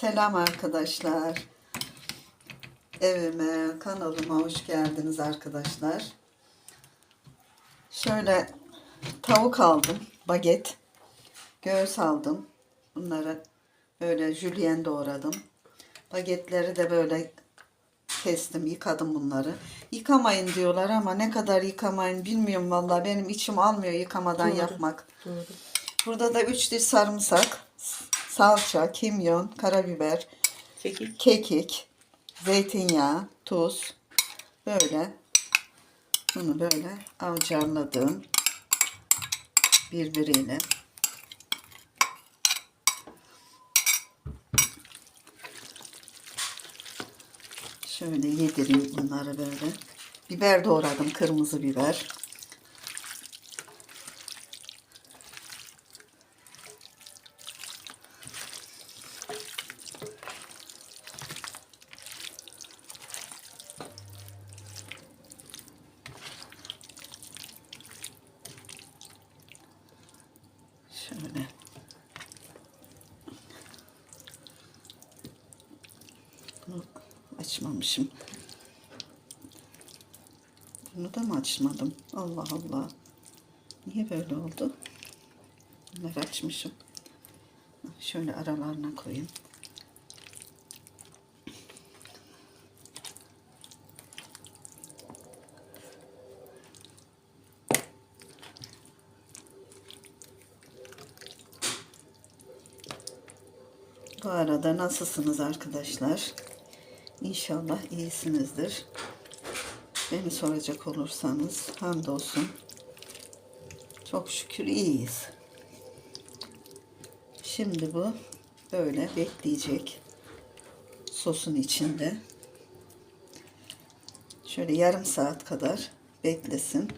Selam arkadaşlar. Evime, kanalıma hoş geldiniz arkadaşlar. Şöyle tavuk aldım, baget. Göğüs aldım. Bunları böyle jülyen doğradım. Bagetleri de böyle kestim, yıkadım bunları. Yıkamayın diyorlar ama ne kadar yıkamayın bilmiyorum vallahi benim içim almıyor yıkamadan Doğru. yapmak. Doğru. Burada da 3 diş sarımsak, salça, kimyon, karabiber, Kekik. kekik, zeytinyağı, tuz. Böyle bunu böyle avcarladım birbiriyle. Şöyle yedireyim bunları böyle. Biber doğradım, kırmızı biber. Şöyle. Bunu açmamışım. Bunu da mı açmadım? Allah Allah. Niye böyle oldu? Bunları açmışım. Şöyle aralarına koyayım. Bu arada nasılsınız arkadaşlar? İnşallah iyisinizdir. Beni soracak olursanız hamdolsun. Çok şükür iyiyiz. Şimdi bu böyle bekleyecek sosun içinde. Şöyle yarım saat kadar beklesin.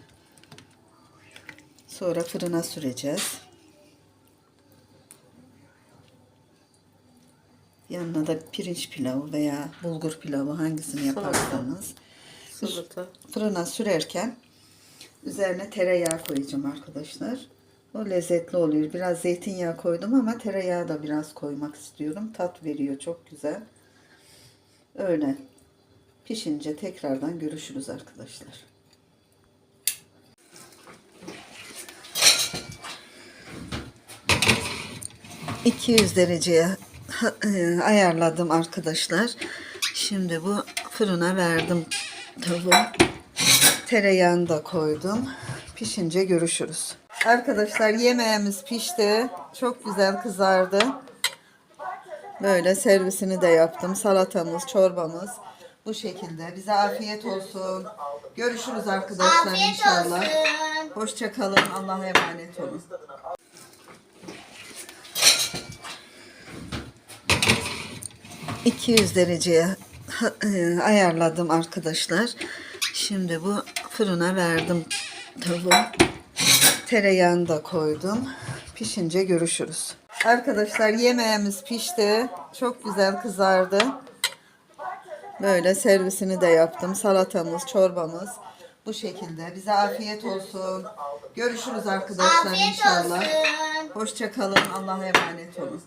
Sonra fırına süreceğiz. Yanına da pirinç pilavı veya bulgur pilavı hangisini yaparsanız Salata. fırına sürerken üzerine tereyağı koyacağım arkadaşlar. O lezzetli oluyor. Biraz zeytinyağı koydum ama tereyağı da biraz koymak istiyorum. Tat veriyor çok güzel. Öyle. Pişince tekrardan görüşürüz arkadaşlar. ...200 dereceye ha- e, ayarladım arkadaşlar. Şimdi bu fırına verdim tavuğu. Tereyağını da koydum. Pişince görüşürüz. Arkadaşlar yemeğimiz pişti. Çok güzel kızardı. Böyle servisini de yaptım. Salatamız, çorbamız bu şekilde. Bize afiyet olsun. Görüşürüz arkadaşlar inşallah. Hoşça kalın. Allah'a emanet olun. ...200 dereceye e, ayarladım arkadaşlar. Şimdi bu fırına verdim tavuğu. Tereyağını da koydum. Pişince görüşürüz. Arkadaşlar yemeğimiz pişti. Çok güzel kızardı. Böyle servisini de yaptım. Salatamız, çorbamız bu şekilde. Bize afiyet olsun. Görüşürüz arkadaşlar inşallah. Hoşça kalın. Allah'a emanet olun.